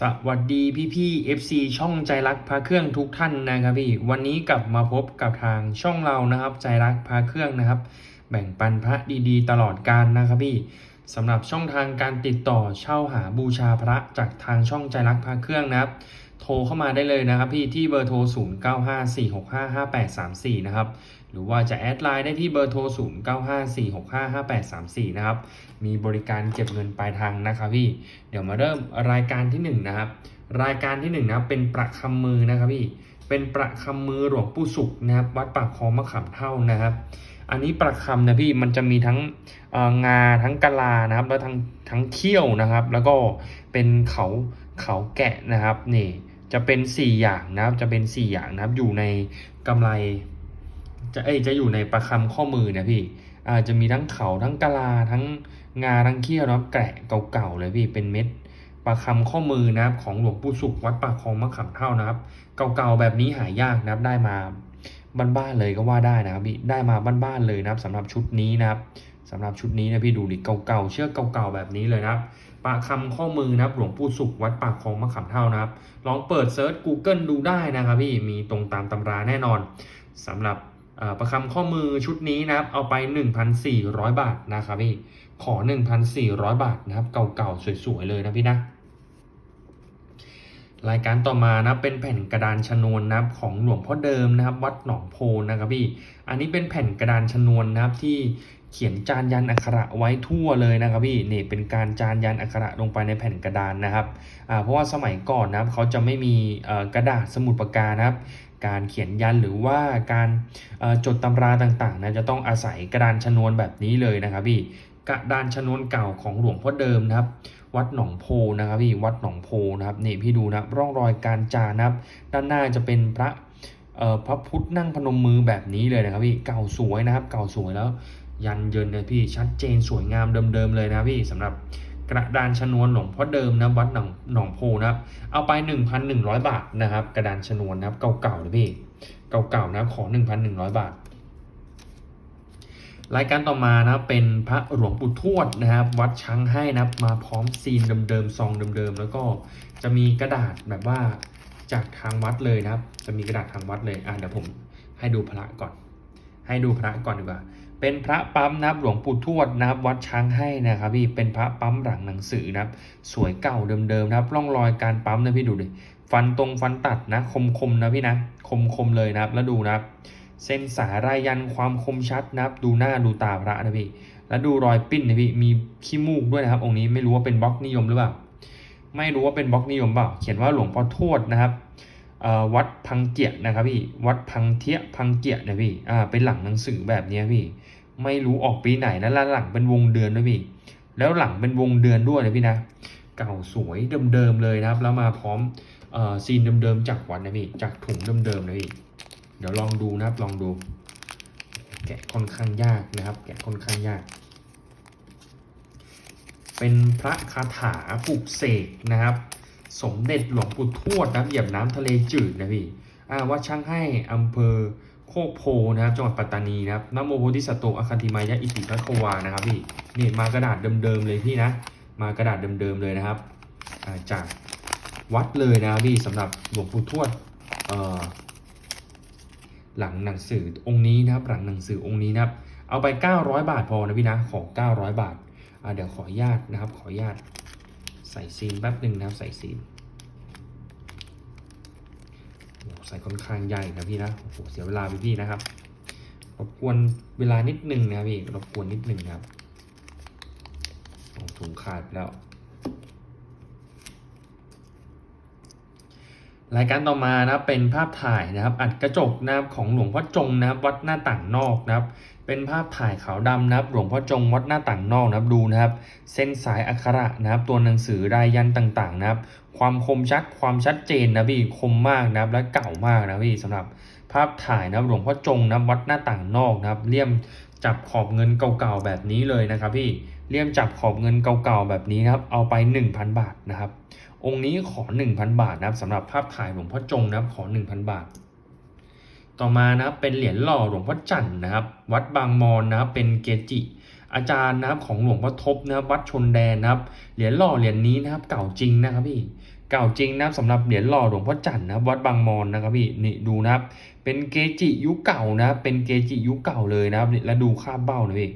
สวัสดีพี่พี่ FC ช่องใจรักพาเครื่องทุกท่านนะครับพี่วันนี้กลับมาพบกับทางช่องเรานะครับ ใจรักพาเครื่องนะครับ แบ่งปันพระดีๆ ตลอดการนะครับพี่สำหรับช่องทางการติดต่อเช่าหาบูชาพระจากทางช่องใจรักพาเครื่องนะครับ โทรเข้ามาได้เลยนะครับพี่ที่เบอร์โทร 0954655834 นะครับ หรือว่าจะแอดไลน์ได้ที่เบอร์โทร 0954655834 นะครับ มีบริการเก็บเงินปลายทางนะครับพี่ เดี๋ยวมาเริ่มรายการที่ 1นงนะครับ รายการที่1นงนะครับเป็นประคำมือนะครับพี่ เป็นประคำมือหลวงปู่สุขนะครับ วัดปากคลองมะขามเท่านะครับ อันนี้ประคำนะพี่ มันจะมีทั้งงาทั้งกะลานะครับ แล้วทั้งทั้งเขี้ยวนะครับ แล้วก็เป็นเขาเขาแกะนะครับนี่ จะเป็น 4 อย่างนะครับ จะเป็น 4 อย่างนะครับ อยู่ในกำไร จะเอ้จะอยู่ในประคำข้อมือเนะพี่อาจะมีทั้งเขาทั้งกะลาทั้งงาทั้งเขี้ยวนะแกะเก่าๆเลยพี่เป็นเม็ดประคำข้อมือนะครับของหลวงปู่สุขวัดปากคลองมะขามเท่านะครับ เก่าๆแบบนี้หายากนะครับได้มาบ้านๆเลยก็ว่าได้นะครับพี่ได้มาบ้านๆเลยนะครับสำหรับชุดนี้นะครับสำหรับชุดนี้นะพี่ดูดิเก่าๆเชือกเก่าๆแบบนี้เลยนะครับปากคำข้อมือนะครับหลวงปู่สุขวัดปากคลองมะขามเท่านะครับ ลองเปิดเซิร์ช Google ดูได้นะครับพี่มีตรงตามตำราแน่นอนสำหรับ ประคำข้อมือชุดนี้นะครับ เอาไป 1,400 บาทนะครับพี่ ขอ 1,400 บาทนะครับ เก่าๆ สวยๆ เลยนะพี่นะ รายการต่อมานะเป็นแผ่นกระดานชนวนนะครับของหลวงพ่อเดิมนะครับ วัดหนองโพนะครับพี่ อันนี้เป็นแผ่นกระดานชนวนนะครับที่ เขียนจานยันอักขระไว้ทั่วเลยนะครับพี่นี่เป็นการจานยันอักขระลงไปในแผ่นกระดานนะครับเพราะว่าสมัยก่อนนะครับเขาจะไม่มีกระดาษสมุดปากกานะครับ การเขียนยันหรือว่าการจดตำราต่างๆนะจะต้องอาศัยกระดานชนวนแบบนี้เลยนะครับพี่กระดานชนวนเก่าของหลวงพ่อเดิมนะครับ วัดหนองโพนะครับพี่วัดหนองโพนะครับนี่พี่ดูนะร่องรอยการจานะครับ ด้านหน้าจะเป็นพระพระพุทธนั่งพนมมือแบบนี้เลยนะครับพี่เก่าสวยนะครับ เก่าสวยแล้ว ยันเยินเลยพี่ชัดเจนสวยงามเดิมๆเลยนะพี่สำหรับกระดานชนวนหลวงพ่อเดิมนะวัดหนองหนองโพนะครับ เอาไป 1,100 บาทนะครับ กระดานชนวนนะครับเก่าๆเลยพี่เก่าๆนะครับขอ 1,100 บาท รายการต่อมานะครับเป็นพระหลวงปู่ทวดนะครับ วัดช้างให้นะมาพร้อมซีนเดิมๆซองเดิมๆแล้วก็จะมีกระดาษแบบว่าจากทางวัดเลยนะครับ จะมีกระดาษทางวัดเลยอะเดี๋ยวผมให้ดูพระก่อน ให้ดูพระก่อนดีกว่า เป็นพระปั๊มนะครับหลวงปู่ทวดนะครับวัดช้างให้นะครับพี่เป็นพระปั๊มหลังหนังสือนะครับ สวยเก่าเดิมๆนะครับร่องรอยการปั๊มนะพี่ดูดิฟันตรงฟันตัดนะคมๆนะพี่นะคมๆเลยนะครับแล้วดูนะครับ เส้นสายรายยันความคมชัดนะครับ ดูหน้าดูตาพระนะพี่แล้วดูรอยปิ้นนะพี่มีขี้มูกด้วยนะครับ องค์นี้ไม่รู้ว่าเป็นบล็อกนิยมหรือเปล่าไม่รู้ว่าเป็นบล็อกนิยมเปล่าเขียนว่าหลวงพ่อทวดนะครับวัดพังเกียนะครับพี่วัดพังเทียพังเกียนะพี่อ่าเป็นหลังหนังสือแบบนี้พี่ ไม่รู้ออกปีไหนนะแล้วหลังเป็นวงเดือนด้วยพี่ แล้วหลังเป็นวงเดือนด้วยนะพี่นะ เก่าสวยเดิมๆเลยนะครับ แล้วมาพร้อมเอ่อซีนเดิมๆจากวัดนะพี่ จากถุงเดิมๆนะพี่ เดี๋ยวลองดูนะครับ ลองดู แกะค่อนข้างยากนะครับ แกะค่อนข้างยาก เป็นพระคาถาปลุกเสกนะครับ สมเด็จหลวงปู่ทวดนะครับเหยียบน้ำทะเลจืดนะพี่อาวัดช่างให้อำเภอ คกโพนะครับจังหวัดปัตตานีนะครับนโมโพธิสัตโตอคันติมายะอิติพัควานะครับพี่นี่มากระดาษเดิมๆเลยพี่นะ มากระดาษเดิมๆเลยนะครับาจากวัดเลยนะครับพี่สำหรับหลวงปู่ทวดหลังหนังสือองค์นี้นะครับ หลังหนังสือองค์นี้นะครับ เอาไป 900 บาทพอนะพี่นะขอ900 บาทอ่าเดี๋ยวขออนุญาตนะครับ ขออนุญาตใส่ซีนแป๊บหนึ่งนะครับใส่ซีนอ ใส่ค่อนข้างใหญ่นะพี่นะโอ้โหเสียเวลาพี่พี่นะครับรบกวนเวลานิดนึงนะครับพี่รบกวนนิดนึงครับโอ้ถุงขาดไปแล้ว รายการต่อมานะเป็นภาพถ่ายนะครับ อัดกระจกนะครับของหลวงพ่อจงนะครับ วัดหน้าต่างนอกนะครับ เป็นภาพถ่ายขาวดำนะครับ หลวงพ่อจงวัดหน้าต่างนอกนะครับดูนะครับ เส้นสายอักขระนะครับ ตัวหนังสือรายยันต่างๆ นะครับ ความคมชัดความชัดเจนนะพี่คมมากนะครับและเก่ามากนะพี่สำหรับภาพถ่ายนะครับหลวงพ่อจงนับวัดหน้าต่างนอกนะครับเลี่ยมจับขอบเงินเก่าๆแบบนี้เลยนะครับ พี่เลี่ยมจับขอบเงินเก่าๆแบบนี้นะครับ เอาไป 1,000 บาทนะครับ องค์นี้ขอ 1,000 บาทนะครับสำหรับภาพถ่ายหลวงพ่อจงนะครับขอ 1,000 บาท ต่อมานะครับเป็นเหรียญหล่อหลวงพ่อจันทร์นะครับ วัดบางมอนนะครับเป็นเกจิ อาจารย์นะครับของหลวงพ่อทบนะครับวัดชนแดนนะครับเหรียญหล่อเหรียญนี้นะครับ เก่าจริงนะครับพี่เก่าจริงนะครับสำหรับเหรียญหล่อหลวงพ่อจันทร์นะครับวัดบางมอนนะครับพี่นี่ดูนะครับ เป็นเกจิยุคเก่านะครับเป็นเกจิยุคเก่าเลยนะครับแล้วดูค่าเบ้านะพี่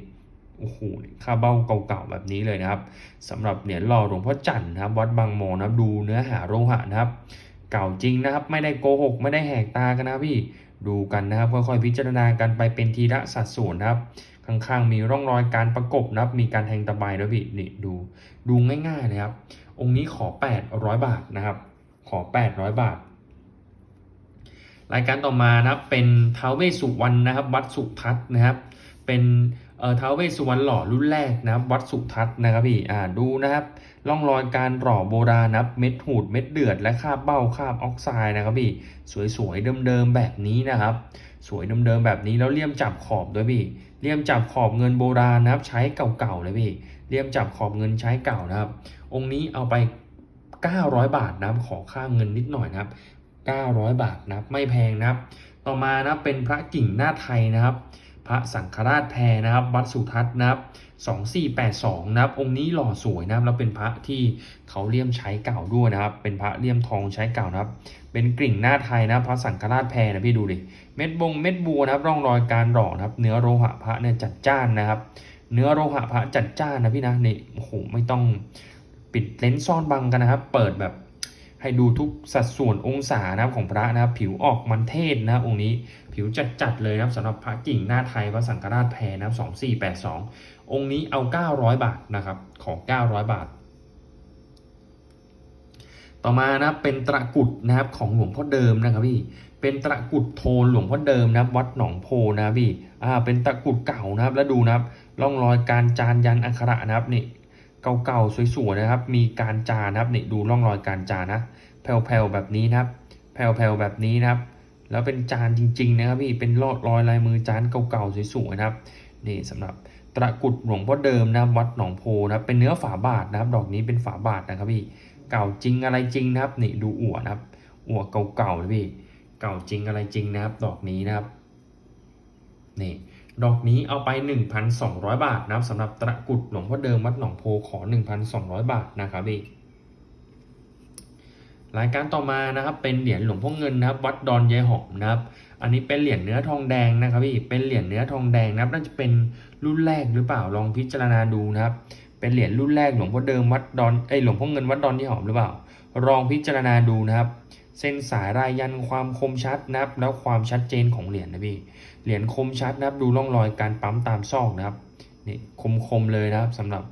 โอ้โหค่าเบ้าเก่าๆแบบนี้เลยนะครับสำหรับเหรียญหล่อหลวงพ่อจันทร์นะครับ วัดบางมอนนะครับดูเนื้อหาโลหะนะครับ เก่าจริงนะครับ ไม่ได้โกหก ไม่ได้แหกตากันนะพี่ ดูกันนะครับค่อยๆพิจารณากันไปเป็นทีละสัดส่วนนะครับข้างๆมีร่องรอยการประกบนะครับ มีการแทงตะไบด้วยพี่นี่ดูดูง่ายๆนะครับ องค์นี้ขอ 800 บาทนะครับ ขอ 800 บาท รายการต่อมานะครับเป็นเท้าวเวสุวรรณนะครับ วัดสุทัศนะครับ เป็น ท้าวเวสสุวรรณหล่อรุ่นแรกนะครับวัดสุทัศน์นะครับพี่อ่าดูนะครับร่องรอยการหล่อโบราณนับเม็ดหูดเม็ดเดือดและคาบเบ้าคาบออกไซด์นะครับพี่สวยๆเดิมๆแบบนี้นะครับ สวยเดิมๆแบบนี้แล้วเลี่ยมจับขอบด้วยพี่เลี่ยมจับขอบเงินโบราณนะครับ ใช้เก่าๆเลยพี่เลี่ยมจับขอบเงินใช้เก่านะครับ องค์นี้เอาไป 900 บาทนะครับขอค่าเงินนิดหน่อยนะครับ900 บาทนะครับไม่แพงนะครับ ต่อมานะเป็นพระกิ่งหน้าไทยนะครับ พระสังฆราชแพรนะครับ วัดสุทัศน์นะครับ2482นะครับ องค์นี้หล่อสวยนะครับ แล้วเป็นพระที่เขาเลี่ยมใช้เก่าด้วยนะครับ เป็นพระเลี่ยมทองใช้เก่านะครับ เป็นกริ่งหน้าไทยนะพระสังฆราชแพรนะพี่ดูดิ เม็ดบงเม็ดบัวนะครับ ร่องรอยการหล่อนะครับ เนื้อโลหะพระเนี่ยจัดจ้านนะครับ เนื้อโลหะพระจัดจ้านนะพี่นะนี่ โอ้โห ไม่ต้องปิดเลนส์ซ่อนบังกันนะครับ เปิดแบบ ให้ดูทุกสัดส่วนองศานะครับของพระนะครับ ผิวออกมันเทศนะครับองค์นี้ผิวจัดๆเลยนะครับสำหรับพระกิ่งหน้าไทยพระสังฆราชแพรนะครับ2482องค์นี้เอา900บาทนะครับของ900บาท ต่อมานะเป็นตระกุดนะครับของหลวงพ่อเดิมนะครับพี่เป็นตระกุดโทนหลวงพ่อเดิมนะครับวัดหนองโพนะครับพี่อ่าเป็นตระกุดเก่านะครับแล้วดูนะครับร่องรอยการจานยันอักขระนะครับนี่ เก่าๆสวยๆนะครับ มีการจานะครับนี่ดูร่องรอยการจานะแผ่วๆแบบนี้นะครับ แผ่วๆแบบนี้นะครับ แล้วเป็นจานจริง ๆ นะครับพี่เป็นรอยรอยลายมือจานเก่าๆสวยๆนะครับนี่สำหรับตะกุดหลวงพ่อเดิมนะครับวัดหนองโพนะครับเป็นเนื้อฝาบาทนะครับ ดอกนี้เป็นฝาบาทนะครับพี่เก่าจริงอะไรจริงนะครับนี่ดูอั่วนะครับอั่วเก่าๆเลยพี่เก่าจริงอะไรจริงนะครับ ดอกนี้นะครับนี่ ดอกนี้เอาไป 1,200 บาทนะครับสำหรับตะกุดหลวงพ่อเดิมวัดหนองโพขอ 1,200 บาทนะครับพี่รายการต่อมานะครับเป็นเหรียญหลวงพ่อเงินนะครับวัดดอนยายหอมนะครับ อันนี้เป็นเหรียญเนื้อทองแดงนะครับพี่เป็นเหรียญเนื้อทองแดงนะครับน่าจะเป็นรุ่นแรกหรือเปล่าลองพิจารณาดูนะครับ เป็นเหรียญรุ่นแรกหลวงพ่อเดิมวัดดอนเอ้ยหลวงพ่อเงินวัดดอนยายหอมหรือเปล่าลองพิจารณาดูนะครับ เส้นสายรายยันความคมชัดนะครับ แล้วความชัดเจนของเหรียญนะพี่ เหรียญคมชัดนะครับ ดูร่องรอยการปั๊มตามซอกนะครับ นี่คมคมๆเลยนะครับสำหรับ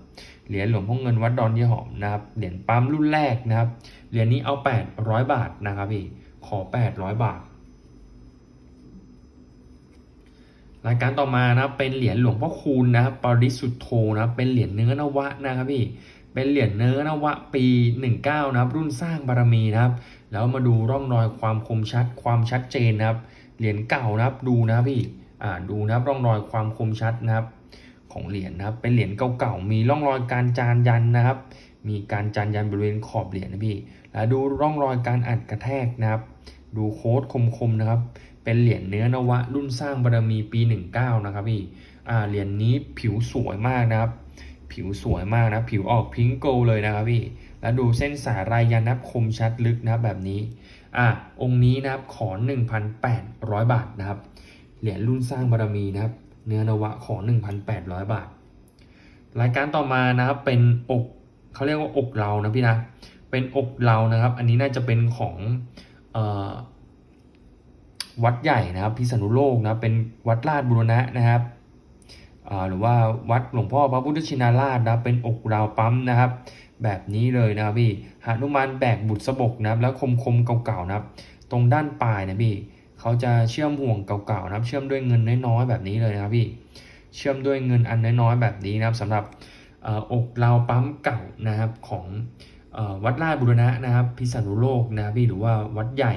เหรียญหลวงพ่อเงินวัดดอนยี่หอมนะครับ เหรียญปั๊มรุ่นแรกนะครับ เหรียญนี้เอา 800 บาทนะครับพี่ ขอ 800 บาท รายการต่อมานะครับเป็นเหรียญหลวงพ่อคูณนะครับ ปริสุทธโธนะครับ เป็นเหรียญเนื้อนวะนะครับพี่ เป็นเหรียญเนื้อนวะปี 19 นะครับ รุ่นสร้างบารมีนะครับ แล้วมาดูร่องรอยความคมชัด ความชัดเจนนะครับ เหรียญเก่านะครับ ดูนะพี่ อ่า ดูนะครับ ร่องรอยความคมชัดนะครับ ของเหรียญนะครับ เป็นเหรียญเก่าๆ มีร่องรอยการจานยันนะครับ มีการจานยันบริเวณขอบเหรียญนะพี่ แล้วดูร่องรอยการอัดกระแทกนะครับ ดูโค้ดคมๆนะครับ เป็นเหรียญเนื้อนวะ รุ่นสร้างบารมีปี 19 นะครับพี่ อ่า เหรียญนี้ผิวสวยมากนะครับ ผิวสวยมากนะ ผิวออกพิงโกเลยนะครับพี่ แล้วดูเส้นสายรายยันนับคมชัดลึกนะแบบนี้ อะ องค์นี้นะครับขอ 1,800 บาทนะครับ เหรียญรุ่นสร้างบารมีนะครับ เนื้อนวะขอ 1,800 บาท รายการต่อมานะครับเป็นอกเขาเรียกว่าอกเรานะพี่นะ เป็นอกเรานะครับ อันนี้น่าจะเป็นของออวัดใหญ่นะครับพิษณุโลกนะเป็นวัดราชบุรณะนะครับ หรือว่าวัดหลวงพ่อพระพุทธชินราชนะเป็นอกราปั๊มนะครับ แบบนี้เลยนะครับพี่หานุมานแบกบุตรสบกนะครับ แล้วคมๆเก่าๆนะครับ ตรงด้านปลายนะพี่เขาจะเชื่อมห่วงเก่าๆนะครับ เชื่อมด้วยเงินน้อยๆแบบนี้เลยนะครับพี่เชื่อมด้วยเงินอันน้อยๆแบบนี้นะครับสำหรับอกราปั๊มเก่านะครับของอวัดราชบุรณะนะครับพิษณุโลกนะครับพี่หรือว่าวัดใหญ่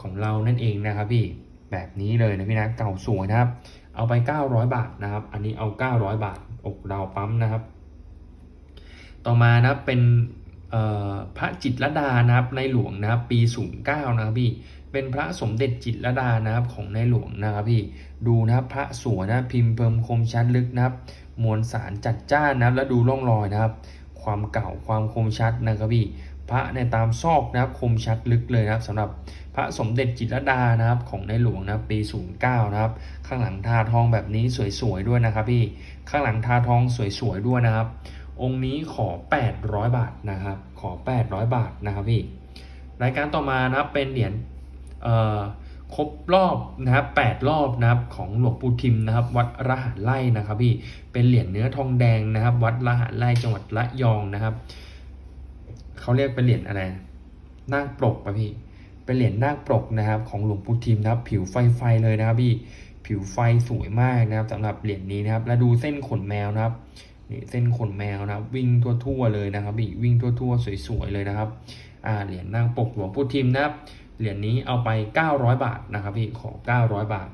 ของเรานั่นเองนะครับพี่แบบนี้เลยนะพี่นะเก่าสวยนะครับ เอาไป 900 บาทนะครับ อันนี้เอา 900 บาทอกเราปั๊มนะครับ ต่อมานะเป็นพระจิตรดานะครับในหลวงนะครับปี 09 นะครับพี่เป็นพระสมเด็จจิตรดานะครับของในหลวงนะครับพี่ดูนะครับพระสวยนะพิมพ์เพิ่มคมชัดลึกนะครับมวลสารจัดจ้านนะครับแล้วดูร่องรอยนะครับ ความเก่าความคมชัดนะครับพี่ พระในตามซอกนะครับคมชัดลึกเลยนะครับสำหรับพระสมเด็จจิตรดานะครับของในหลวงนะครับปี 09นะครับข้างหลังทาทองแบบนี้สวยๆด้วยนะครับพี่ข้างหลังทาทองสวยๆด้วยนะครับ องค์นี้ขอ 800 บาทนะครับขอ 800 บาทนะครับพี่รายการต่อมานะครับเป็นเหรียญครบรอบนะครับ8รอบนะครับของหลวงปู่ทิมนะครับ วัดระหารไร่นะครับพี่เป็นเหรียญเนื้อทองแดงนะครับ วัดระหารไร่จังหวัดระยองนะครับ เขาเรียกเป็นเหรียญอะไรนาคปรกป่ะพี่ เป็นเหรียญนาคปรกนะครับ ของหลวงปู่ทิมนะครับ ผิวไฟไฟเลยนะครับพี่ ผิวไฟสวยมากนะครับสำหรับเหรียญนี้นะครับ แล้วดูเส้นขนแมวนะครับนี่เส้นขนแมวนะครับ วิ่งทั่วๆเลยนะครับพี่วิ่งทั่วๆ สวยๆเลยนะครับ อ่าเหรียญนางปกหลวงปู่ทิมนะครับ เหรียญนี้เอาไป 900 บาทนะครับพี่ขอ900 บาท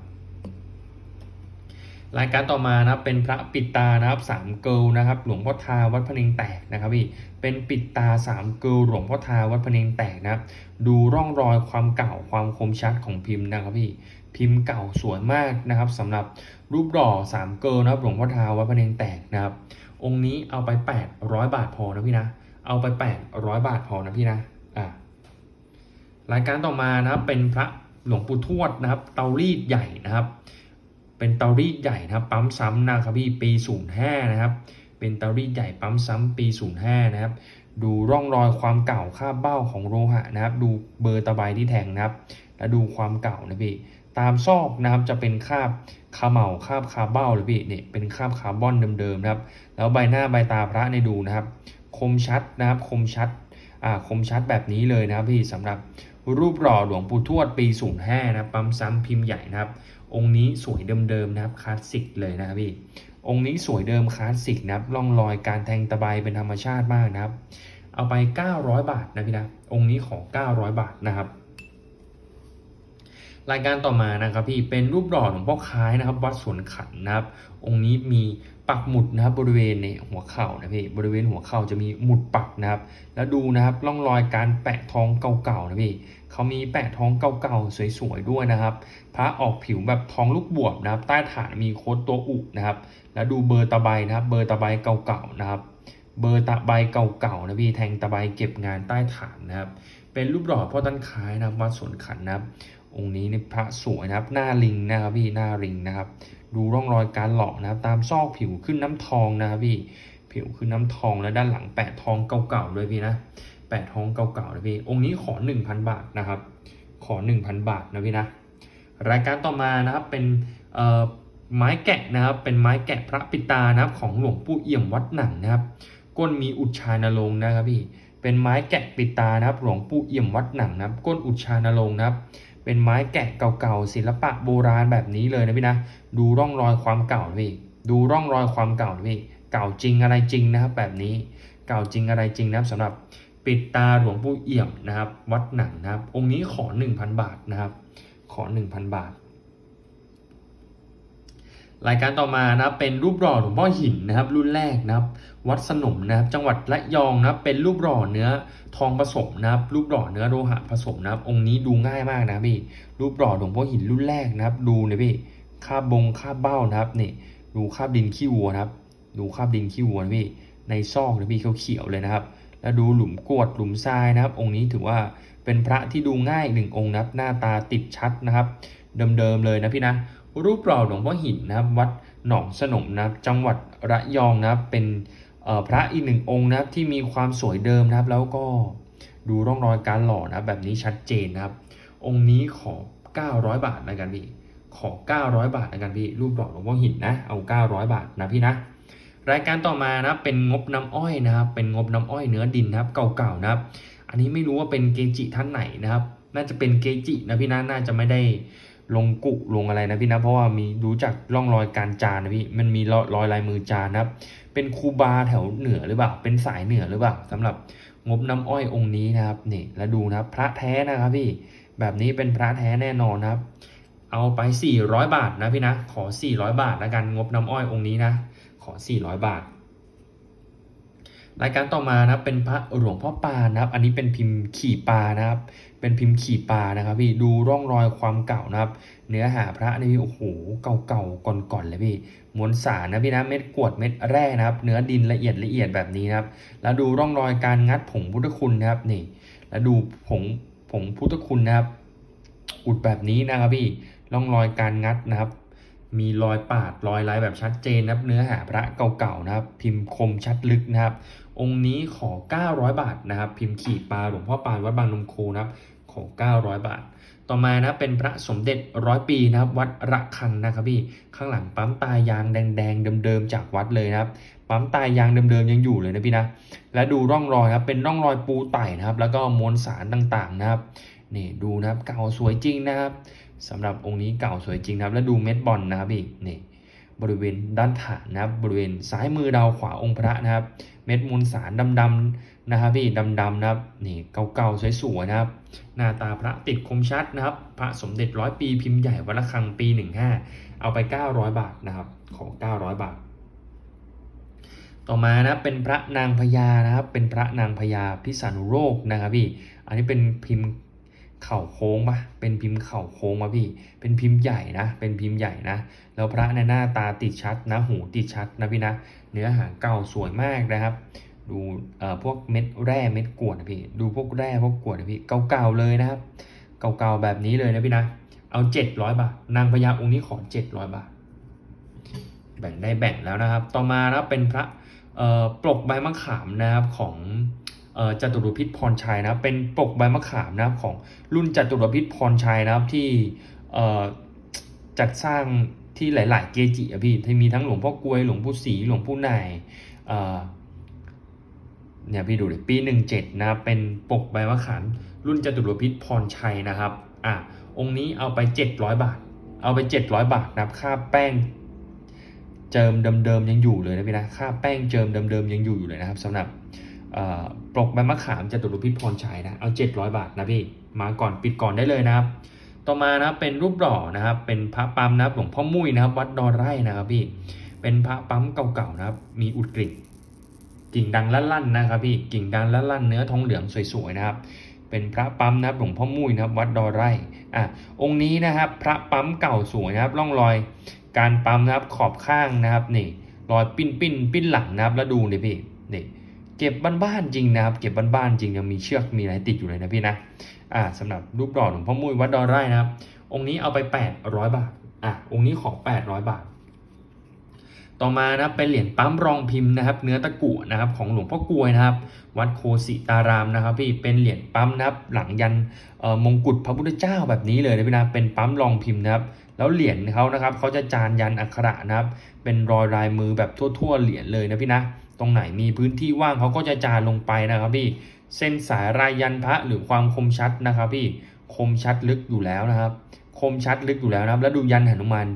รายการต่อมานะครับเป็นพระปิดตานะครับสามเกิลนะครับ หลวงพ่อทาวัดพเนงแตกนะครับพี่เป็นปิดตาสามเกิลหลวงพ่อทาวัดพเนงแตกนะครับดูร่องรอยความเก่าความคมชัดของพิมพ์นะครับพี่พิมพ์เก่าสวยมากนะครับสำหรับรูปหล่อสามเกิลนะครับ หลวงพ่อทาวัดพเนงแตกนะครับ องค์นี้เอาไป800บาทพอนะพี่นะ เอาไป800บาทพอนะพี่นะอ่ารายการต่อมานะครับเป็นพระหลวงปู่ทวดนะครับ เตารีดใหญ่นะครับ เป็นเตารีดใหญ่นะครับปั๊มซ้ำนะครับพี่ปี 05 นะครับ เป็นเตารีดใหญ่ปั๊มซ้ำปี 05 นะครับ ดูร่องรอยความเก่าคาบเบ้าของโลหะนะครับ ดูเบอร์ตะไบที่แทงนะครับ และดูความเก่านะพี่ตามซอกนะครับจะเป็นคราบคาเหมาคราบคาเบ้าเลยพี่เนี่ยเป็นคราบคาร์บอนเดิมๆนะครับ แล้วใบหน้าใบตาพระในดูนะครับ คมชัดนะครับคมชัดอ่าคมชัดแบบนี้เลยนะครับพี่สำหรับรูปหล่อหลวงปู่ทวดปี 05 นะปั๊มซ้ำพิมพ์ใหญ่นะครับ องค์นี้สวยเดิมๆนะครับคลาสสิกเลยนะครับพี่องค์นี้สวยเดิมคลาสสิกนะครับร่องรอยการแทงตะไบเป็นธรรมชาติมากนะครับ เอาไป 900 บาทนะพี่นะองค์นี้ของ 900 บาทนะครับ รายการต่อมานะครับพี่เป็นรูปหล่อหลวงพ่อคล้ายนะครับ วัดสวนขันนะครับ องค์นี้มีปักหมุดนะครับบริเวณในหัวเข่านะพี่บริเวณหัวเข่าจะมีหมุดปักนะครับ แล้วดูนะครับร่องรอยการแปะทองเก่าๆนะพี่ เขามีแปะทองเก่าๆสวยๆด้วยนะครับ พระออกผิวแบบทองลูกบวบนะครับ ใต้ฐานมีโค้ดตัวอุนะครับ แล้วดูเบอร์ตะไบนะครับ เบอร์ตะไบเก่าๆนะครับ เบอร์ตะไบเก่าๆนะพี่แทงตะไบเก็บงานใต้ฐานนะครับ เป็นรูปหล่อพ่อต้นคายนะครับวัดสวนขันนะครับ องค์นี้นี่พระสวยนะครับ หน้าลิงนะครับพี่หน้าลิงนะครับ ดูร่องรอยการหล่อนะครับ ตามซอกผิวขึ้นน้ำทองนะครับพี่ผิวขึ้นน้ำทองแล้วด้านหลังแปะทองเก่าๆด้วยพี่นะ แปะทองเก่าๆนะพี่ องค์นี้ขอ 1,000 บาทนะครับ ขอ 1,000 บาทนะพี่นะ รายการต่อมานะครับเป็นไม้แกะนะครับ เป็นไม้แกะพระปิตานะครับ ของหลวงปู่เอี่ยมวัดหนังนะครับ ก้นมีอุชานรงนะครับพี่ เป็นไม้แกะปิตานะครับ หลวงปู่เอี่ยมวัดหนังนะครับ ก้นอุชานรงนะครับ เป็นไม้แกะเก่าๆศิลปะโบราณแบบนี้เลยนะพี่นะ ดูร่องรอยความเก่านะพี่ดูร่องรอยความเก่านะพี่ เก่าจริงอะไรจริงนะครับ แบบนี้ เก่าจริงอะไรจริงนะครับสำหรับ ปิดตาหลวงปู่เอี่ยมนะครับ วัดหนังนะครับ องค์นี้ขอ 1,000 บาทนะครับ ขอ 1,000 บาท รายการต่อมานะครับเป็นรูปหล่อหลวงพ่อหินนะครับ รุ่นแรกนะครับ วัดสนมนะครับ จังหวัดระยองนะเป็นรูปหล่อเนื้อทองผสมนะครับ รูปหล่อเนื้อโลหะผสมนะครับ องค์นี้ดูง่ายมากนะพี่ รูปหล่อหลวงพ่อหินรุ่นแรกนะครับ ดูนะพี่คาบบงคาบเบ้านะครับนี่ดูคาบดินขี้วัวนะครับ ดูคาบดินขี้วัวนะพี่ในซอกนะพี่เขาเขียวๆเลยนะครับ แล้วดูหลุมกวดหลุมทรายนะครับ องค์นี้ถือว่าเป็นพระที่ดูง่ายหนึ่งองค์นะครับ หน้าตาติดชัดนะครับ เดิมๆเลยนะพี่นะรูปหล่อหลวงพ่อหินนะครับ วัดหนองสนมนะครับ จังหวัดระยองนะครับเป็นพระอีกหนึ่งองค์นะครับที่มีความสวยเดิมนะครับ แล้วก็ดูร่องรอยการหล่อนะแบบนี้ชัดเจนนะครับ องค์นี้ขอ 900 บาทนะกันพี่ขอ 900 บาทนะกันพี่รูปหล่อหลวงพ่อหินนะเอา 900 บาทนะพี่นะ รายการต่อมานะเป็นงบน้ำอ้อยนะครับ เป็นงบน้ำอ้อยเนื้อดินนะครับ เก่าๆนะครับ อันนี้ไม่รู้ว่าเป็นเกจิท่านไหนนะครับ น่าจะเป็นเกจินะพี่นะน่าจะไม่ได้ลงกุลงอะไรนะพี่นะเพราะว่ามีรู้จักร่องรอยการจานนะพี่มันมีรอยลายมือจานนะครับ เป็นครูบาแถวเหนือหรือเปล่า เป็นสายเหนือหรือเปล่าสำหรับงบน้ำอ้อยองค์นี้นะครับนี่แล้วดูนะครับพระแท้นะครับพี่แบบนี้เป็นพระแท้แน่นอนนะครับ เอาไป 400 บาทนะพี่นะขอ 400 บาทแล้วกันงบน้ำอ้อยองค์นี้นะ ขอ 400 บาท รายการต่อมานะเป็นพระหลวงพ่อปานะครับ อันนี้เป็นพิมพ์ขี่ปลานะครับ เป็นพิมพ์ขี่ปลานะครับพี่ดูร่องรอยความเก่านะครับ เนื้อหาพระนี่พี่โอ้โหเก่าๆก่อนๆเลยพี่มวลสารนะพี่นะเม็ดกวดเม็ดแร่นะครับ เนื้อดินละเอียดละเอียดแบบนี้นะครับ แล้วดูร่องรอยการงัดผงพุทธคุณนะครับนี่ แล้วดูผงผงพุทธคุณนะครับ อุดแบบนี้นะครับพี่ร่องรอยการงัดนะครับ มีรอยปาดรอยลายแบบชัดเจนนะครับเนื้อหาพระเก่าๆนะครับ พิมพ์คมชัดลึกนะครับ องค์นี้ขอ 900 บาทนะครับ พิมพ์ขีดปลาหลวงพ่อปานวัดบางนมโคนะครับขอ 900 บาท ต่อมานะเป็นพระสมเด็จร้อยปีนะครับวัดระฆังนะครับพี่ข้างหลังปั๊มตายางแดงๆเดิมๆจากวัดเลยนะครับปั๊มตายางเดิมๆยังอยู่เลยนะพี่นะ และดูร่องรอยนะครับเป็นร่องรอยปูไต่นะครับ แล้วก็มวลสารต่างๆนะครับนี่ดูนะครับเก่าสวยจริงนะครับ สำหรับองค์นี้เก่าสวยจริงนะครับ แล้วดูเม็ดบอลนะครับพี่นี่บริเวณด้านฐานนะครับบริเวณซ้ายมือดาวขวาองค์พระนะครับ เม็ดมวลสารดำๆนะครับพี่ดำๆนะครับนี่เก่าๆสวยๆนะครับ หน้าตาพระติดคมชัดนะครับ พระสมเด็จร้อยปีพิมพ์ใหญ่วัดระฆังปี 15 เอาไป 900 บาทนะครับ ขอ 900 บาท ต่อมานะเป็นพระนางพญานะครับ เป็นพระนางพญาพิษณุโลกนะครับพี่ อันนี้เป็นพิมพ์ เข่าโค้งปะเป็นพิมพ์เข่าโค้งมาพี่ เป็นพิมพ์ใหญ่นะ เป็นพิมพ์ใหญ่นะ แล้วพระในหน้าตาติดชัดนะ หูติดชัดนะพี่นะ เนื้อหาเก่าสวยมากนะครับ ดูเอ่อพวกเม็ดแร่เม็ดกวดนะพี่ ดูพวกแร่พวกกวดนะพี่ เก่าๆเลยนะครับ เก่าๆแบบนี้เลยนะพี่นะ เอา700บาท นางพญาองค์นี้ขอ700บาท แบ่งได้แบ่งแล้วนะครับ ต่อมานะเป็นพระเอ่อปลกใบมะขามนะครับของ จตุรพิษพรชัยนะเป็นปกใบมะขามนะครับของรุ่นจตุรพิษพรชัยนะครับที่จัดสร้างที่หลาย ๆ เกจิอะพี่ที่มีทั้งหลวงพ่อกลวยหลวงปู่ศรีหลวงปู่นายเนี่ยพี่ดูดิปี 17 นะครับเป็นปกใบมะขามรุ่นจตุรพิษพรชัยนะครับอะองค์นี้เอาไป 700 บาท เอาไป 700 บาทนะครับค่าแป้งเจิมเดิมๆยังอยู่เลยนะพี่นะค่าแป้งเจิมเดิมๆยังอยู่อยู่เลยนะครับสำหรับ ปลอกใบมะขามจตุรพิษพรชัยนะ เอา 700 บาทนะพี่ มาก่อนปิดก่อนได้เลยนะครับ ต่อมานะเป็นรูปหล่อนะครับ เป็นพระปั๊มนะครับหลวงพ่อมุ้ยนะครับ วัดดอนไร่นะครับพี่ เป็นพระปั๊มเก่าๆนะครับ มีอุดกริ่งกิ่งดังลั่นๆนะครับพี่ กิ่งดังลั่นๆเนื้อทองเหลืองสวยๆนะครับ เป็นพระปั๊มนะครับหลวงพ่อมุ้ยนะครับ วัดดอนไร่ อะ องค์นี้นะครับ พระปั๊มเก่าสวยนะครับ ร่องรอย การปั๊มนะครับ ขอบข้างนะครับ นี่ รอยปิ้นปิ้นปิ้นหลังนะครับ แล้วดูนี่พี่ นี่ เก็บบ้านๆจริงนะครับ เก็บบ้านๆจริงยังมีเชือกมีอะไรติดอยู่เลยนะพี่นะอ่าสำหรับรูปหล่อหลวงพ่อมุ้ยวัดดอนไร่นะครับ องค์นี้เอาไป 800 บาทอะองค์นี้ขอ 800 บาท ต่อมานะเป็นเหรียญปั๊มรองพิมพ์นะครับ เนื้อตะกั่วนะครับของหลวงพ่อกลวยนะครับ วัดโคสิตารามนะครับพี่เป็นเหรียญปั๊มนะครับ หลังยันเอ่อมงกุฎพระพุทธเจ้าแบบนี้เลยนะพี่นะเป็นปั๊มรองพิมพ์นะครับแล้วเหรียญเขานะครับเขาจะจานยันอักขระนะครับ เป็นรอยลายมือแบบทั่ว ๆ เหรียญเลยนะพี่นะ ตรงไหนมีพื้นที่ว่างเขาก็จะจานลงไปนะครับพี่ เส้นสายรายยันพระหรือความคมชัดนะครับพี่ คมชัดลึกอยู่แล้วนะครับ คมชัดลึกอยู่แล้วนะครับ แล้วดูยันหนุมาน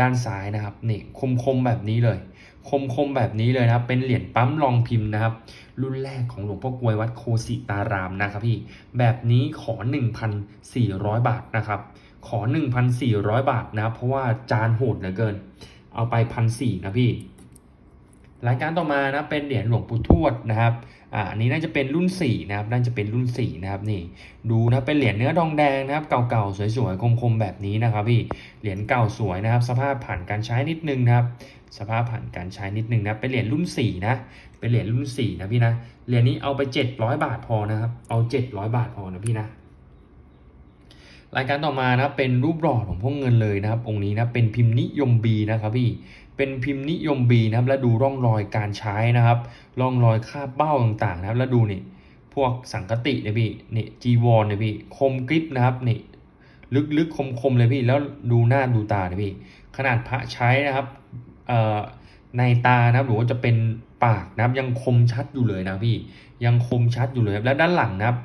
ด้านซ้ายนะครับนี่คมคมแบบนี้เลย คมคมแบบนี้เลยนะครับ เป็นเหรียญปั๊มรองพิมพ์นะครับ รุ่นแรกของหลวงพ่อกลวยวัดโคสิตารามนะครับพี่ แบบนี้ขอ 1,400 บาทนะครับ ขอ 1,400 บาทนะครับเพราะว่าจานโหดเหลือเกิน เอาไปพันสี่นะพี่ รายการต่อมานะเป็นเหรียญหลวงปู่ทวดนะครับอ่าอันนี้น่าจะเป็นรุ่น4นะครับน่าจะเป็นรุ่น4นะครับนี่ดูนะเป็นเหรียญเนื้อทองแดงนะครับเก่าๆสวยๆคมๆแบบนี้นะครับพี่เหรียญเก่าสวยนะครับ สภาพผ่านการใช้นิดนึงนะครับสภาพผ่านการใช้นิดนึงนะเป็นเหรียญรุ่น4นะเป็นเหรียญรุ่น4นะพี่นะเหรียญนี้เอาไป 700 บาทพอนะครับเอา 700 บาทพอนะพี่นะรายการต่อมานะเป็นรูปหล่อของพ่อเงินเลยนะครับ องค์นี้นะเป็นพิมพ์นิยมบีนะครับพี่ เป็นพิมพ์นิยมบีนะครับ แล้วดูร่องรอยการใช้นะครับ ร่องรอยคาบเบ้าต่างๆนะครับ แล้วดูนี่ พวกสังกติเนี่ยพี่ นี่จีวรเนี่ยพี่ คมกริบนะครับ นี่ ลึกๆ คมๆ เลยพี่ แล้วดูหน้าดูตาเนี่ยพี่ ขนาดพระใช้นะครับ เอ่อ ในตานะครับ หรือว่าจะเป็นปากนะครับ ยังคมชัดอยู่เลยนะพี่ ยังคมชัดอยู่เลยครับแล้วด้านหลังนะครับ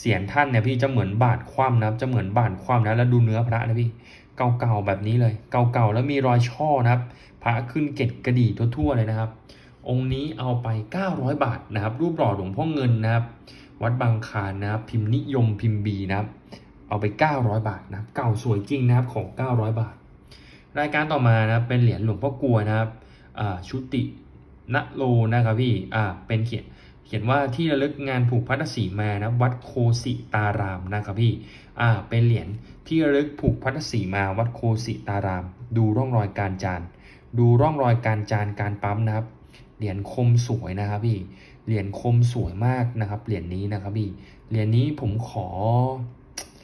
เสียงท่านเนี่ยพี่จะเหมือนบาดคว่ำนะครับ จะเหมือนบาดคว่ำนะ แล้วดูเนื้อพระนะพี่ เก่าๆแบบนี้เลย เก่าๆแล้วมีรอยช่อนะครับ พระขึ้นเกล็ดกระดี่ทั่วๆเลยนะครับ องค์นี้เอาไป 900 บาทนะครับ รูปหล่อหลวงพ่อเงินนะครับ วัดบางคานนะครับ พิมพ์นิยมพิมพ์บีนะครับ เอาไป 900 บาทนะครับ เก่าสวยจริงนะครับของ 900 บาท รายการต่อมานะครับเป็นเหรียญหลวงพ่อกลัวนะครับอ่าชุติณโลนะครับพี่อ่าเป็นเขียนเขียนว่าที่ระลึกงานผูกพัทธสีมานะวัดโคสิตารามนะครับพี่ เป็นเหรียญที่ระลึกผูกพัทสีมาวัดโคสิตาราม ดูร่องรอยการจาน ดูร่องรอยการจานการปั๊มนะครับ เหรียญคมสวยนะครับพี่ เหรียญคมสวยมากนะครับ เหรียญนี้นะครับพี่ เหรียญนี้ผมขอ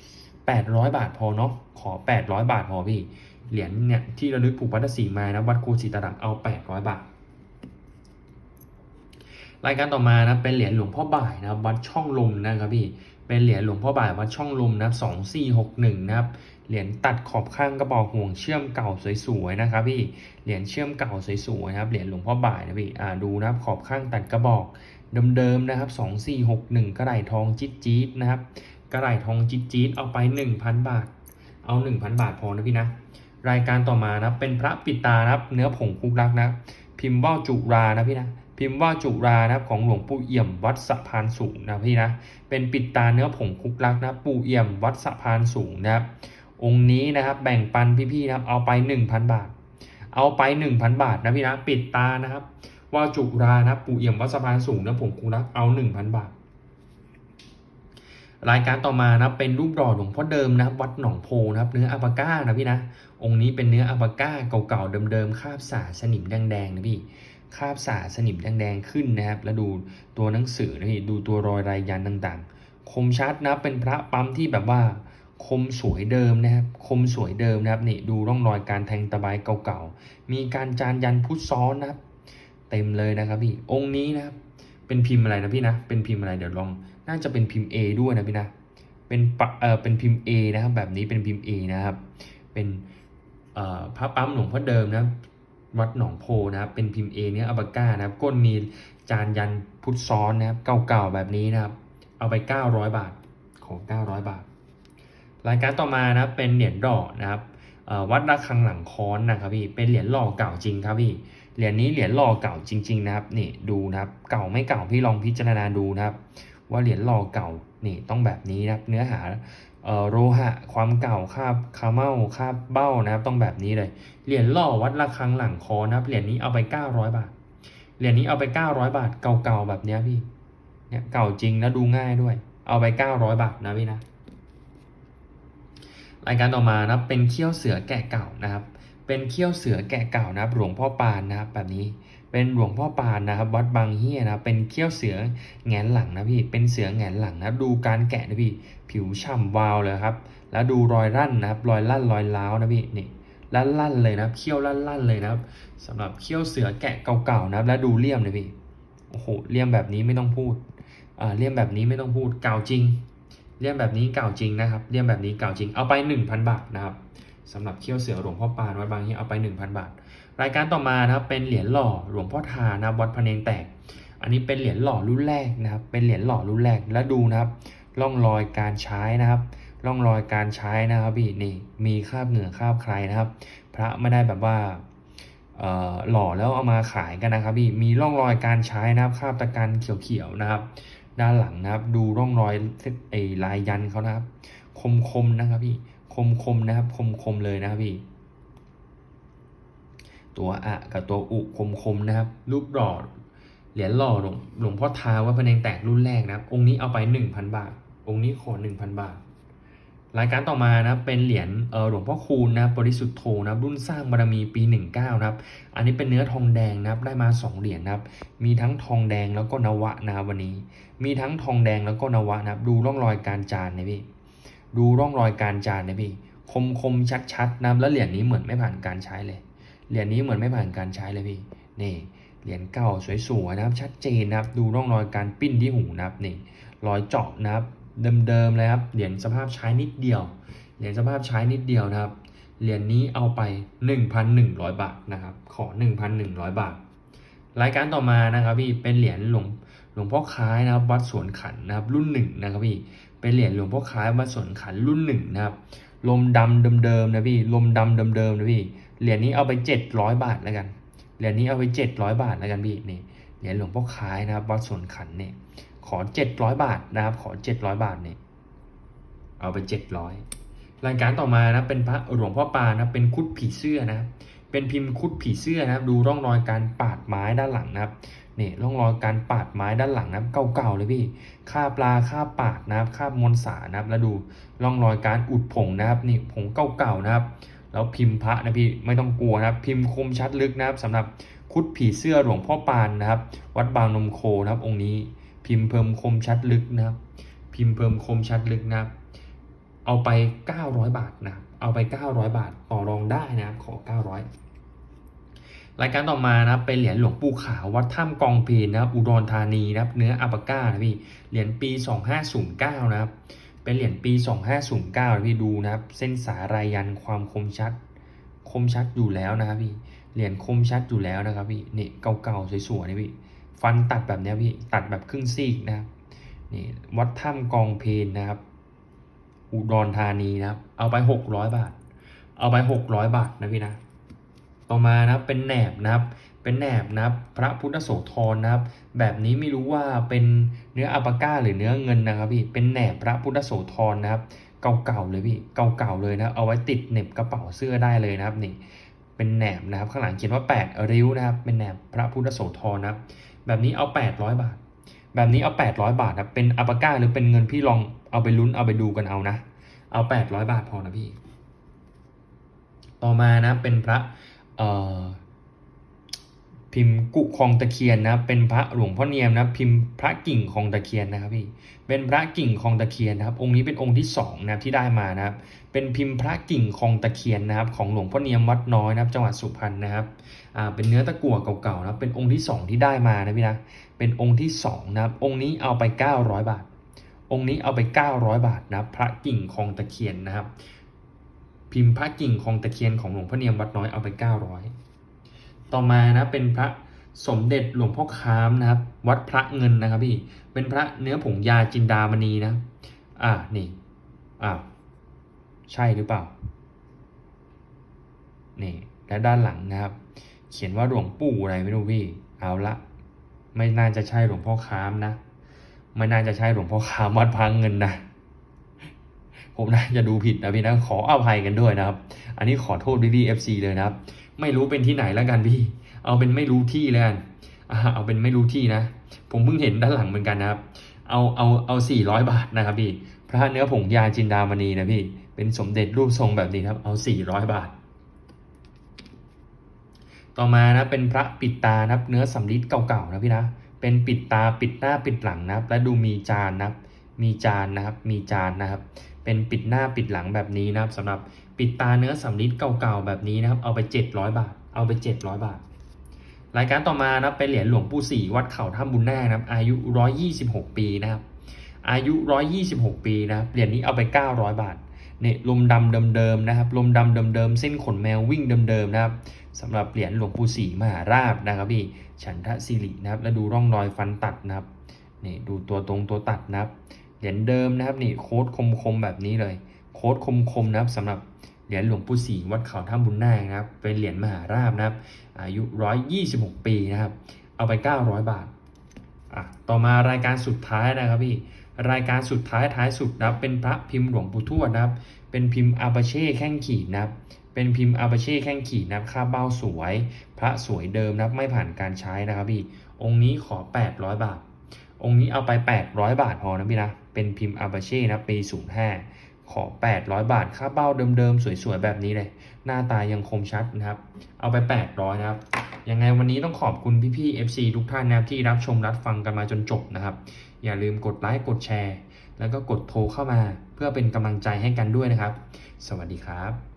800 บาทพอเนาะ ขอ 800 บาทพอพี่ เหรียญเนี่ยที่ระลึกผูกพัทสีมานะวัดโคสิตารามเอา 800 บาทรายการต่อมานะเป็นเหรียญหลวงพ่อบ่ายนะครับวัดช่องลมนะครับพี่ เป็นเหรียญหลวงพ่อบ่ายวัดช่องลมนะครับสองสี่หกหนึ่งนะครับเหรียญตัดขอบข้างกระบอกห่วงเชื่อมเก่าสวยๆนะครับพี่เหรียญเชื่อมเก่าสวยๆนะครับเหรียญหลวงพ่อบ่ายนะพี่อ่าดูนะครับขอบข้างตัดกระบอกเดิมๆนะครับสองสี่หกหนึ่งกระไหล่ทองจี๊ดจี๊ดๆนะครับกระไหล่ทองจี๊ดจี๊ดๆเอาไปหนึ่งพันบาท เอาหนึ่งพันบาทพอนะพี่นะรายการต่อมานะเป็นพระปิดตานะครับเนื้อผงคุกรักนะพิมพ์ว่าวจุรานะพี่นะ พิมพ์ว่าจุรานะครับของหลวงปู่เอี่ยมวัดสะพานสูงนะพี่นะเป็นปิดตาเนื้อผงคุกรักนะปู่เอี่ยมวัดสะพานสูงนะครับ องค์นี้นะครับแบ่งปันพี่ๆนะครับเอาไป 1,000 บาท เอาไป 1,000 บาทนะพี่นะปิดตานะครับ ว่าจุรานะปู่เอี่ยมวัดสะพานสูงนะผงคุกรักเอา 1,000 บาท รายการต่อมานะเป็นรูปหล่อหลวงพ่อเดิมนะครับวัดหนองโพนะครับเนื้ออัปาก้านะพี่นะองค์นี้เป็นเนื้ออัปาก้าเก่าๆเดิมๆคาบสาสนิมแดงๆนะพี่ คาบสาสนิมแดงๆขึ้นนะครับ แล้วดูตัวหนังสือนะี่ดูตัวรอยรายยันต่างๆ คมชัดนะเป็นพระปั๊มที่แบบว่าคมสวยเดิมนะครับ คมสวยเดิมนะครับนี่ดูร่องรอยการแทงตะไบเก่าๆ มีการจานยันพุทธซ้อนนะครับ เต็มเลยนะครับพี่ องค์นี้นะครับ เป็นพิมพ์อะไรนะพี่นะ เป็นพิมพ์อะไรเดี๋ยวลอง น่าจะเป็นพิมพ์ A ด้วยนะพี่นะ เป็นปะเออเป็นพิมพ์ A นะครับ แบบนี้เป็นพิมพ์ A นะครับ เป็นเอ่อพระปั๊มหลวงพ่อเดิมนะ วัดหนองโพนะครับ เป็นพิมพ์ A เนี่ยอัปาก้านะครับ ก้นมีจานยันพุทธซ้อนนะครับ เก่าๆแบบนี้นะครับ เอาไป 900 บาทของ 900 บาท รายการต่อมานะครับเป็นเหรียญดอกนะครับอ่อวัดระฆังหลังค้อนนะครับพี่ เป็นเหรียญหล่อเก่าจริงครับพี่ เหรียญนี้เหรียญหล่อเก่าจริง ๆ นะครับ นี่ดูนะครับ เก่าไม่เก่าพี่ลองพิจารณาดูนะครับ ว่าเหรียญหล่อเก่านี่ต้องแบบนี้นะครับ เนื้อหา โลหะความเก่าคาบคาเมาคาบเบ้านะครับ ต้องแบบนี้เลยเหรียญหล่อวัดระฆังหลังคอนะครับเหรียญนี้เอาไป 900 บาทเหรียญนี้เอาไป 900 บาท เก่าๆแบบเนี้ยพี่เนี่ยเก่าจริงแล้วดูง่ายด้วย เอาไป 900 บาทนะพี่นะรายการต่อมานะเป็นเขี้ยวเสือแกะเก่านะครับ เป็นเขี้ยวเสือแกะเก่านะครับ หลวงพ่อปานนะครับแบบนี้เป็นหลวงพ่อปานนะครับ วัดบางเฮียนะเป็นเขี้ยวเสือแงนหลังนะพี่เป็นเสือแงนหลังนะดูการแกะนะพี่ ผิวฉ่ำวาวเลยครับ แล้วดูรอยรั่นนะครับ รอยลั่นรอยล้าวนะพี่นี่ลั่นลั่นๆเลยนะครับเขี้ยวลั่นลั่นๆเลยนะครับสำหรับเขี้ยวเสือแกะเก่าๆนะครับ แล้วดูเลี่ยมเลยพี่โอ้โหเลี่ยมแบบนี้ไม่ต้องพูดอ่าเลี่ยมแบบนี้ไม่ต้องพูดเก่าจริง เลี่ยมแบบนี้เก่าจริงนะครับ เลี่ยมแบบนี้เก่าจริงเอาไป 1,000 บาทนะครับสำหรับเขี้ยวเสือหลวงพ่อปานวัดบางเฮียเอาไป 1,000 บาท รายการต่อมานะครับเป็นเหรียญหล่อหลวงพ่อทานะวัดพะเนงแตก อันนี้เป็นเหรียญหล่อรุ่นแรกนะครับ เป็นเหรียญหล่อรุ่นแรกแล้วดูนะครับ ร่องรอยการใช้นะครับ ร่องรอยการใช้นะครับพี่นี่มีคราบเหงื่อคราบใครนะครับ พระไม่ได้แบบว่าหล่อแล้วเอามาขายกันนะครับพี่มีร่องรอยการใช้นะครับคราบตะกันเขียวๆนะครับ ด้านหลังนะครับ ดูร่องรอยไอ้ลายยันเขานะครับ คมๆนะครับพี่คมๆนะครับ คมๆเลยนะครับพี่ตัวอะกับตัวอุคมๆนะครับ รูปหล่อเหรียญหล่อหลวงพ่อทาวัดพะเนงแตกรุ่นแรกนะครับ องค์นี้เอาไป 1,000 บาท องค์นี้ขอ 1,000 บาท รายการต่อมานะเป็นเหรียญหลวงพ่อคูณนะบริสุทธิ์โธนะรุ่นสร้างบารมีปี 19นะครับ อันนี้เป็นเนื้อทองแดงนะครับได้มา 2 เหรียญนะครับ มีทั้งทองแดงแล้วก็นวะนะวันนี้ มีทั้งทองแดงแล้วก็นวะนะครับ ดูร่องรอยการจานนะพี่ ดูร่องรอยการจานนะพี่ คมคมชัดชัดนะครับแล้วเหรียญนี้เหมือนไม่ผ่านการใช้เลย เหรียญนี้เหมือนไม่ผ่านการใช้เลยพี่นี่เหรียญเก่าสวยๆนะครับชัดเจนนะครับ ดูร่องรอยการปิ้นที่หูนะครับนี่รอยเจาะนะครับ เดิมๆเลยครับ เหรียญสภาพใช้นิดเดียว เหรียญสภาพใช้นิดเดียวนะครับ เหรียญนี้เอาไป 1,100 บาทนะครับ ขอ 1,100 บาท รายการต่อมานะครับพี่ เป็นเหรียญหลวงหลวงพ่อคล้ายนะครับ วัดสวนขันนะครับ รุ่นหนึ่งนะครับพี่ เป็นเหรียญหลวงพ่อคล้ายวัดสวนขันรุ่นหนึ่งนะครับ ลมดำเดิมๆนะพี่ ลมดำเดิมๆนะพี่ เหรียญนี้เอาไป 700 บาทแล้วกัน เหรียญนี้เอาไป 700 บาทแล้วกันพี่ นี่ เหรียญหลวงพ่อคล้ายนะครับ วัดสวนขันเนี่ย ขอ 700 บาทนะครับ ขอ 700 บาทเนี่ยเอาไป 700 รายการต่อมานะเป็นพระหลวงพ่อปานะเป็นคุดผีเสื้อนะเป็นพิมพ์คุดผีเสื้อนะครับ ดูร่องรอยการปาดไม้ด้านหลังนะครับนี่ร่องรอยการปาดไม้ด้านหลังนะครับเก่าๆเลยพี่ค่าปลาค่าปาดนะครับค่ามวลสารนะครับแล้วดูร่องรอยการอุดผงนะครับนี่ผงเก่าๆนะครับ แล้วพิมพ์พระนะพี่ไม่ต้องกลัวนะครับ พิมพ์คมชัดลึกนะครับสำหรับคุดผีเสื้อหลวงพ่อปานนะครับ วัดบางนมโคนะครับองค์นี้ พิมพ์เพิ่มคมชัดลึกนะครับ พิมพ์เพิ่มคมชัดลึกนะครับเอาไป 900 บาทนะครับเอาไป 900 บาทต่อรองได้นะครับขอ 900 รายการต่อมานะครับเป็นเหรียญหลวงปู่ขาววัดถ้ำกองเพลนะครับอุดรธานีนะครับเนื้ออัปปาก้านะพี่เหรียญปี 2509 นะครับเป็นเหรียญปี 2509นะพี่ดูนะครับ เส้นสายรายันความคมชัด คมชัดอยู่แล้วนะครับพี่เหรียญคมชัดอยู่แล้วนะครับพี่นี่เก่าๆสวยๆนี่พี่ ฟันตัดแบบนี้พี่ตัดแบบครึ่งซีกนะครับนี่วัดถ้ำกองเพลนะครับ อุดรธานีนะครับ เอาไปหกร้อยบาท เอาไปหกร้อยบาทนะพี่นะ ต่อมานะครับเป็นแหนบนะครับ เป็นแหนบนะครับ พระพุทธโสธรนะครับ แบบนี้ไม่รู้ว่าเป็นเนื้ออัปปาก้าหรือเนื้อเงินนะครับพี่เป็นแหนบพระพุทธโสธรนะครับ เก่าๆเลยพี่เก่าๆเลยนะเอาไว้ติดเหน็บกระเป๋าเสื้อได้เลยนะครับนี่เป็นแหนบนะครับ ข้างหลังเขียนว่า 8 ริ้วนะครับ เป็นแหนบพระพุทธโสธรนะครับ แบบนี้เอา 800 บาท แบบนี้เอา 800 บาทนะเป็นอัปปาก้าหรือเป็นเงินพี่ลองเอาไปลุ้นเอาไปดูกันเอานะ เอา 800 บาทพอนะพี่ ต่อมานะเป็นพระเอ่อ พิมพ์กุคองตะเคียนนะเป็นพระหลวงพ่อเนียมนะพิมพ์พระกิ่งคองตะเคียนนะครับพี่เป็นพระกิ่งคองตะเคียนนะครับ องค์นี้เป็นองค์ที่สองนะครับที่ได้มานะครับ เป็นพิมพ์พระกิ่งคองตะเคียนนะครับ ของหลวงพ่อเนียมวัดน้อยนะครับ จังหวัดสุพรรณนะครับอ่าเป็นเนื้อตะกั่วเก่าๆนะเป็นองค์ที่สองที่ได้มานะพี่นะเป็นองค์ที่สองนะครับ องค์นี้เอาไป 900 บาท องค์นี้เอาไป 900 บาทนะพระกิ่งคองตะเคียนนะครับ พิมพ์พระกิ่งคองตะเคียนของหลวงพ่อเนียมวัดน้อยเอาไป 900 ต่อมานะเป็นพระสมเด็จหลวงพ่อค้ามนะครับ วัดพระเงินนะครับพี่ เป็นพระเนื้อผงยาจินดามณีนะ อ่านี่อ่าใช่หรือเปล่า นี่ และด้านหลังนะครับ เขียนว่าหลวงปู่อะไรไม่รู้พี่ เอาละ ไม่น่าจะใช่หลวงพ่อค้ามนะ ไม่น่าจะใช่หลวงพ่อค้ามวัดพังเงินนะผมน่าจะดูผิดนะพี่นะขออภัยกันด้วยนะครับ อันนี้ขอโทษพี่พี่เอฟซีเลยนะครับ ไม่รู้เป็นที่ไหนแล้วกันพี่ เอาเป็นไม่รู้ที่แล้วกันเอาเป็นไม่รู้ที่นะ ผมเพิ่งเห็นด้านหลังเหมือนกันนะครับ เอาเอาเอาสี่ร้อยบาทนะครับพี่ พระเนื้อผงยาจินดามณีนะพี่ เป็นสมเด็จรูปทรงแบบนี้ครับ เอาสี่ร้อยบาท ต่อมานะเป็นพระปิดตานะครับ เนื้อสำริดเก่าๆนะพี่นะ เป็นปิดตาปิดหน้าปิดหลังนะครับ และดูมีจานนะครับ มีจานนะครับ มีจานนะครับ เป็นปิดหน้าปิดหลังแบบนี้นะครับสำหรับปิดตาเนื้อสำริดเก่าๆแบบนี้นะครับ เอาไป 700 บาท เอาไป 700 บาท รายการต่อมานะครับเป็นเหรียญหลวงปู่ศรีวัดเขาถ้ำบุญนาคนะครับ อายุ 126 ปีนะครับ อายุ 126 ปีนะครับเหรียญนี้เอาไป 900 บาทเนี่ยลมดำเดิมๆนะครับ ลมดำเดิมๆเส้นขนแมววิ่งเดิมๆนะครับสำหรับเหรียญหลวงปู่ศรีมหาราชนะครับพี่ฉันทะสิรินะครับ แล้วดูร่องรอยฟันตัดนะครับนี่ดูตัวตรงตัวตัดนะครับ เหรียญเดิมนะครับนี่โค้ดคมๆแบบนี้เลย โค้ดคมๆนะครับสำหรับเหรียญหลวงปู่ศรีวัดเขาถ้ำบุญนาคนะครับ เป็นเหรียญมหาราชนะครับ อายุ 126 ปีนะครับ เอาไป 900 บาทอะต่อมารายการสุดท้ายนะครับพี่รายการสุดท้ายท้ายสุดนะครับเป็นพระพิมพ์หลวงปู่ทวดนะครับ เป็นพิมพ์อาบาเช่แข้งขีดนะครับ เป็นพิมพ์อาบาเช่แข้งขีดนะครับค่าเบ้าสวย พระสวยเดิมนะครับไม่ผ่านการใช้นะครับพี่องค์นี้ขอ 800 บาท องค์นี้เอาไป 800 บาทพอนะพี่นะ เป็นพิมพ์อาบาเช่นะปี 05 ขอ 800 บาท ค่าเบ้าเดิมๆ สวยๆ แบบนี้เลย หน้าตายังคมชัดนะครับ เอาไป 800 นะครับ ยังไงวันนี้ต้องขอบคุณพี่ๆ FC ทุกท่านนะครับที่รับชมรับฟังกันมาจนจบนะครับ อย่าลืมกดไลค์กดแชร์ แล้วก็กดโทรเข้ามา เพื่อเป็นกำลังใจให้กันด้วยนะครับ สวัสดีครับ